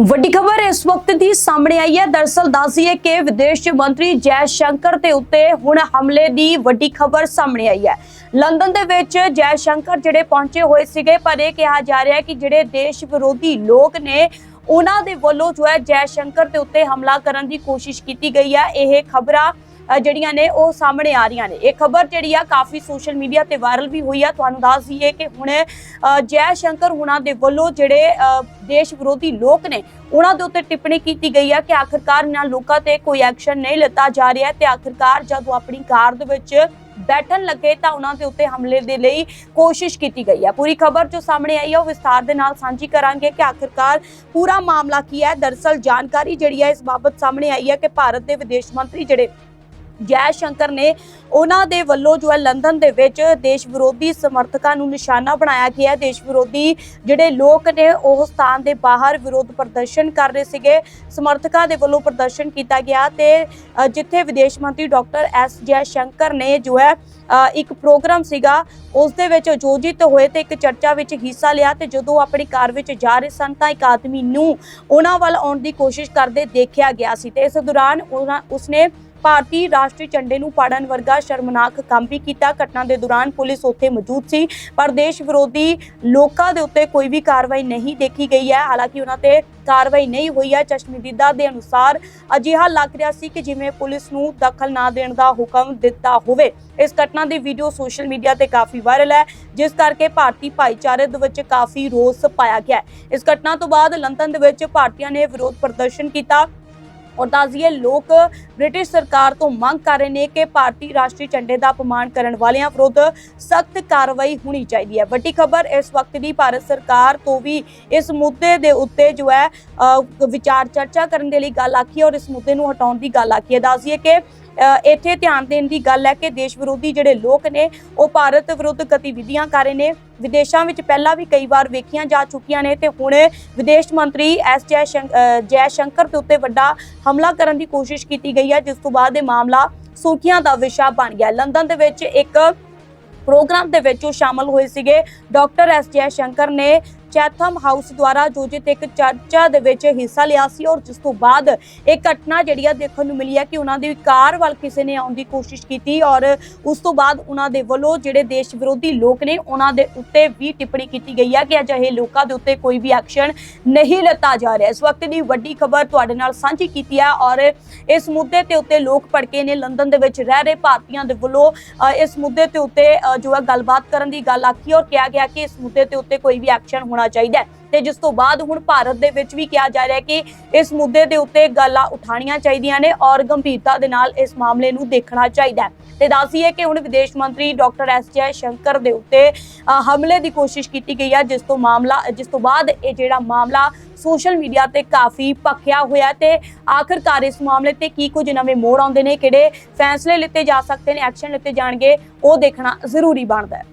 ਵੱਡੀ ਖਬਰ ਇਸ ਵਕਤ ਦੀ ਸਾਹਮਣੇ ਆਈ ਹੈ। ਦਰਸਲ ਦੱਸੀਏ ਕਿ ਵਿਦੇਸ਼ ਮੰਤਰੀ ਜੈ ਸ਼ੰਕਰ ਦੇ ਉੱਤੇ ਹੁਣ ਹਮਲੇ ਦੀ ਵੱਡੀ ਖਬਰ ਸਾਹਮਣੇ ਆਈ ਹੈ। ਲੰਡਨ ਦੇ ਵਿੱਚ ਜੈ ਸ਼ੰਕਰ ਜਿਹੜੇ ਪਹੁੰਚੇ ਹੋਏ ਸੀਗੇ, ਪਰ ਇਹ ਕਿਹਾ ਜਾ ਰਿਹਾ ਹੈ ਕਿ ਜਿਹੜੇ ਦੇਸ਼ ਵਿਰੋਧੀ ਲੋਕ ਨੇ, ਉਹਨਾਂ ਦੇ ਵੱਲੋਂ ਜੋ ਹੈ ਜੈ ਸ਼ੰਕਰ ਦੇ ਉੱਤੇ ਹਮਲਾ ਕਰਨ ਦੀ ਕੋਸ਼ਿਸ਼ ਕੀਤੀ ਗਈ ਹੈ। ਇਹ ਖਬਰਾਂ ਜਿਹੜੀਆਂ ਨੇ ਉਹ ਸਾਹਮਣੇ ਆ ਰਹੀਆਂ ਨੇ। ਇਹ ਖਬਰ ਜਿਹੜੀ ਆ, ਕਾਫੀ ਸੋਸ਼ਲ ਮੀਡੀਆ ਤੇ ਵਾਇਰਲ ਵੀ ਹੋਈ ਆ। ਤੁਹਾਨੂੰ ਦੱਸ ਦਈਏ ਕਿ ਹੁਣ ਜੈ ਸ਼ੰਕਰ ਹੁਣਾਂ ਦੇ ਵੱਲੋਂ ਜਿਹੜੇ ਦੇਸ਼ ਵਿਰੋਧੀ ਲੋਕ ਨੇ, ਉਹਨਾਂ ਦੇ ਉੱਤੇ ਟਿੱਪਣੀ ਕੀਤੀ ਗਈ ਆ ਕਿ ਆਖਰਕਾਰ ਇਹਨਾਂ ਲੋਕਾਂ ਤੇ ਕੋਈ ਐਕਸ਼ਨ ਨਹੀਂ ਲਿੱਤਾ ਜਾ ਰਿਹਾ ਤੇ ਆਖਰਕਾਰ ਜਦੋਂ ਆਪਣੀ ਕਾਰ ਦੇ ਵਿੱਚ ਬੈਠਣ ਲੱਗੇ ਤਾਂ ਉਹਨਾਂ ਦੇ ਉੱਤੇ ਹਮਲੇ ਦੇ ਲਈ ਕੋਸ਼ਿਸ਼ ਕੀਤੀ ਗਈ ਹੈ ਪੂਰੀ ਖਬਰ ਜੋ ਸਾਹਮਣੇ ਆਈ ਹੈ ਉਹ ਵਿਸਤਾਰ ਦੇ ਨਾਲ ਸਾਂਝੀ ਕਰਾਂਗੇ ਕਿ ਆਖਿਰਕਾਰ ਪੂਰਾ ਮਾਮਲਾ ਕੀ ਹੈ। ਦਰਸਲ ਜਾਣਕਾਰੀ ਜਿਹੜੀ ਹੈ, ਇਸ ਬਾਬਤ ਸਾਹਮਣੇ ਆਈ ਹੈ ਕਿ ਭਾਰਤ ਦੇ ਵਿਦੇਸ਼ ਮੰਤਰੀ ਜਿਹੜੇ ਜੈ ਸ਼ੰਕਰ ਨੇ ਉਹਨਾਂ ਦੇ ਵੱਲੋਂ ਜੋ ਹੈ ਲੰਡਨ ਦੇ ਵਿੱਚ ਦੇਸ਼ ਵਿਰੋਧੀ ਸਮਰਥਕਾਂ ਨੂੰ ਨਿਸ਼ਾਨਾ ਬਣਾਇਆ ਗਿਆ। ਦੇਸ਼ ਵਿਰੋਧੀ ਜਿਹੜੇ ਲੋਕ ਨੇ, ਉਹ ਸਥਾਨ ਦੇ ਬਾਹਰ ਵਿਰੋਧ ਪ੍ਰਦਰਸ਼ਨ ਕਰ ਰਹੇ ਸੀਗੇ। ਸਮਰਥਕਾਂ ਦੇ ਵੱਲੋਂ ਪ੍ਰਦਰਸ਼ਨ ਕੀਤਾ ਗਿਆ ਤੇ ਜਿੱਥੇ ਵਿਦੇਸ਼ ਮੰਤਰੀ ਡਾਕਟਰ ਐਸ ਜੈ ਸ਼ੰਕਰ ਨੇ ਜੋ ਹੈ ਇੱਕ ਪ੍ਰੋਗਰਾਮ ਸੀਗਾ, ਉਸ ਦੇ ਵਿੱਚ ਆਯੋਜਿਤ ਹੋਏ ਤੇ ਇੱਕ ਚਰਚਾ ਵਿੱਚ ਹਿੱਸਾ ਲਿਆ ਤੇ ਜਦੋਂ ਉਹ ਆਪਣੀ ਕਾਰ ਵਿੱਚ ਜਾ ਰਹੇ ਸਨ ਤਾਂ ਇੱਕ ਆਦਮੀ ਨੂੰ ਉਹਨਾਂ ਵੱਲ ਆਉਣ ਦੀ ਕੋਸ਼ਿਸ਼ ਕਰਦੇ ਦੇਖਿਆ ਗਿਆ ਸੀ ਤੇ ਇਸ ਦੌਰਾਨ ਉਹਨਾਂ, ਉਸਨੇ ਭਾਰਤੀ ਰਾਸ਼ਟਰੀ ਝੰਡੇ ਨੂੰ ਪਾੜਨ ਵਰਗਾ ਸ਼ਰਮਨਾਕ ਕੰਮ ਵੀ ਕੀਤਾ। ਘਟਨਾ ਦੇ ਦੌਰਾਨ ਪੁਲਿਸ ਉੱਥੇ ਮੌਜੂਦ ਸੀ, ਪਰ ਦੇਸ਼ ਵਿਰੋਧੀ ਲੋਕਾਂ ਦੇ ਉੱਤੇ ਕੋਈ ਵੀ ਕਾਰਵਾਈ ਨਹੀਂ ਦੇਖੀ ਗਈ ਹੈ। ਹਾਲਾਂਕਿ ਉਹਨਾਂ ਤੇ ਕਾਰਵਾਈ ਨਹੀਂ ਹੋਈ ਹੈ। ਚਸ਼ਮਦੀਦਾ ਦੇ ਅਨੁਸਾਰ ਅਜਿਹਾ ਲੱਗ ਰਿਹਾ ਸੀ ਕਿ ਜਿਵੇਂ ਪੁਲਿਸ ਨੂੰ ਦਖਲ ਨਾ ਦੇਣ ਦਾ ਹੁਕਮ ਦਿੱਤਾ ਹੋਵੇ। ਇਸ ਘਟਨਾ ਦੀ ਵੀਡੀਓ ਸੋਸ਼ਲ ਮੀਡੀਆ ਤੇ ਕਾਫੀ ਵਾਇਰਲ ਹੈ, ਜਿਸ ਕਰਕੇ ਭਾਰਤੀ ਭਾਈਚਾਰੇ ਦੇ ਵਿੱਚ ਕਾਫੀ ਰੋਸ ਪਾਇਆ ਗਿਆ ਇਸ ਘਟਨਾ ਤੋਂ ਬਾਅਦ ਲੰਡਨ ਦੇ ਵਿੱਚ ਭਾਰਤੀਆਂ ਨੇ ਵਿਰੋਧ ਪ੍ਰਦਰਸ਼ਨ ਕੀਤਾ। ਔਰ ਦੱਸਦੀਏ ਲੋਕ ਬ੍ਰਿਟਿਸ਼ ਸਰਕਾਰ ਤੋਂ ਮੰਗ ਕਰ ਰਹੇ ਨੇ ਕਿ ਭਾਰਤੀ ਰਾਸ਼ਟਰੀ ਝੰਡੇ ਦਾ ਅਪਮਾਨ ਕਰਨ ਵਾਲਿਆਂ ਵਿਰੁੱਧ ਸਖਤ ਕਾਰਵਾਈ ਹੋਣੀ ਚਾਹੀਦੀ ਹੈ। ਵੱਡੀ ਖਬਰ, ਇਸ ਵਕਤ ਦੀ ਭਾਰਤ ਸਰਕਾਰ ਤੋਂ ਵੀ ਇਸ ਮੁੱਦੇ ਦੇ ਉੱਤੇ ਜੋ ਹੈ ਵਿਚਾਰ ਚਰਚਾ ਕਰਨ ਦੇ ਲਈ ਗੱਲ ਆਖੀ ਹੈ ਔਰ ਇਸ ਮੁੱਦੇ ਨੂੰ ਹਟਾਉਣ ਦੀ ਗੱਲ ਆਖੀ ਹੈ। ਦੱਸਦੀਏ ਕਿ ਇੱਥੇ ਧਿਆਨ ਦੇਣ ਦੀ ਗੱਲ ਹੈ ਕਿ ਦੇਸ਼ ਵਿਰੋਧੀ ਜਿਹੜੇ ਲੋਕ ਨੇ, ਉਹ ਭਾਰਤ ਵਿਰੁੱਧ ਗਤੀਵਿਧੀਆਂ ਕਰ ਰਹੇ ਨੇ। ਵਿਦੇਸ਼ਾਂ ਵਿੱਚ ਪਹਿਲਾਂ ਵੀ ਕਈ ਵਾਰ ਵੇਖੀਆਂ ਜਾ ਚੁੱਕੀਆਂ ਨੇ ਤੇ ਹੁਣ ਵਿਦੇਸ਼ ਮੰਤਰੀ ਐਸ ਜੈ ਸ਼ੰਕ- ਜੈ ਸ਼ੰਕਰ ਦੇ ਉੱਤੇ ਵੱਡਾ ਹਮਲਾ ਕਰਨ ਦੀ ਕੋਸ਼ਿਸ਼ ਕੀਤੀ ਗਈ ਹੈ ਜਿਸ ਤੋਂ ਬਾਅਦ ਇਹ ਮਾਮਲਾ ਸੁਰਖੀਆਂ ਦਾ ਵਿਸ਼ਾ ਬਣ ਗਿਆ। ਲੰਡਨ ਦੇ ਵਿੱਚ ਇੱਕ ਪ੍ਰੋਗਰਾਮ ਦੇ ਵਿੱਚ ਉਹ ਸ਼ਾਮਲ ਹੋਏ ਸੀਗੇ। ਡਾਕਟਰ ਐਸ ਜੈ ਸ਼ੰਕਰ ਨੇ ਚੈਥਮ ਹਾਊਸ ਦੁਆਰਾ ਆਯੋਜਿਤ ਇੱਕ ਚਰਚਾ ਦੇ ਵਿੱਚ ਹਿੱਸਾ ਲਿਆ ਸੀ ਔਰ ਜਿਸ ਤੋਂ ਬਾਅਦ ਇਹ ਘਟਨਾ ਜਿਹੜੀ ਆ ਦੇਖਣ ਨੂੰ ਮਿਲੀ ਹੈ ਕਿ ਉਹਨਾਂ ਦੀ ਕਾਰ ਵੱਲ ਕਿਸੇ ਨੇ ਆਉਣ ਦੀ ਕੋਸ਼ਿਸ਼ ਕੀਤੀ ਔਰ ਉਸ ਤੋਂ ਬਾਅਦ ਉਹਨਾਂ ਦੇ ਵੱਲੋਂ ਜਿਹੜੇ ਦੇਸ਼ ਵਿਰੋਧੀ ਲੋਕ ਨੇ ਉਹਨਾਂ ਦੇ ਉੱਤੇ ਵੀ ਟਿੱਪਣੀ ਕੀਤੀ ਗਈ ਹੈ ਕਿ ਅਜਿਹੇ ਲੋਕਾਂ ਦੇ ਉੱਤੇ ਕੋਈ ਵੀ ਐਕਸ਼ਨ ਨਹੀਂ ਲਿੱਤਾ ਜਾ ਰਿਹਾ। ਇਸ ਵਕਤ ਦੀ ਵੱਡੀ ਖਬਰ ਤੁਹਾਡੇ ਨਾਲ ਸਾਂਝੀ ਕੀਤੀ ਹੈ ਔਰ ਇਸ ਮੁੱਦੇ ਤੇ ਉੱਤੇ ਲੋਕ ਭੜਕੇ ਨੇ ਲੰਡਨ ਦੇ ਵਿੱਚ ਰਹਿ ਰਹੇ ਭਾਰਤੀਆਂ ਦੇ ਵੱਲੋਂ ਇਸ ਮੁੱਦੇ ਤੇ ਉੱਤੇ ਜੋ ਹੈ ਗੱਲਬਾਤ ਕਰਨ ਦੀ ਗੱਲ ਆਖੀ ਔਰ ਕਿਹਾ ਗਿਆ ਕਿ ਇਸ ਮੁੱਦੇ ਤੇ ਉੱਤੇ ਕੋਈ ਵੀ ਐਕਸ਼ਨ ਹੋਣਾ ਚਾਹੀਦਾ ਤੇ ਜਿਸ ਤੋਂ ਬਾਅਦ ਹੁਣ ਭਾਰਤ ਦੇ ਵਿੱਚ ਵੀ ਕਿਹਾ ਜਾ ਰਿਹਾ ਕਿ ਇਸ ਮੁੱਦੇ ਦੇ ਉੱਤੇ ਗੱਲਾਂ ਉਠਾਣੀਆਂ ਚਾਹੀਦੀਆਂ ਨੇ ਔਰ ਗੰਭੀਰਤਾ ਦੇ ਨਾਲ ਇਸ ਮਾਮਲੇ ਨੂੰ ਦੇਖਣਾ ਚਾਹੀਦਾ ਤੇ ਦੱਸੀਏ ਕਿ ਹੁਣ ਵਿਦੇਸ਼ ਮੰਤਰੀ ਡਾਕਟਰ ਐਸ ਜੈ ਸ਼ੰਕਰ ਦੇ ਉੱਤੇ ਹਮਲੇ ਦੀ ਕੋਸ਼ਿਸ਼ ਕੀਤੀ ਗਈ ਹੈ, ਜਿਸ ਤੋਂ ਮਾਮਲਾ, ਜਿਸ ਤੋਂ ਬਾਅਦ ਇਹ ਜਿਹੜਾ ਮਾਮਲਾ ਸੋਸ਼ਲ ਮੀਡੀਆ ਤੇ ਕਾਫੀ ਭਖਿਆ ਹੋਇਆ ਤੇ ਆਖਰਕਾਰ ਇਸ ਮਾਮਲੇ ਤੇ ਕੀ ਕੁਝ ਨਵੇਂ ਮੋੜ ਆਉਂਦੇ ਨੇ, ਕਿਹੜੇ ਫੈਸਲੇ ਲਿੱਤੇ ਜਾ ਸਕਦੇ ਨੇ, ਐਕਸ਼ਨ ਲਿੱਤੇ ਜਾਣਗੇ, ਉਹ ਦੇਖਣਾ ਜ਼ਰੂਰੀ ਬਣਦਾ ਹੈ।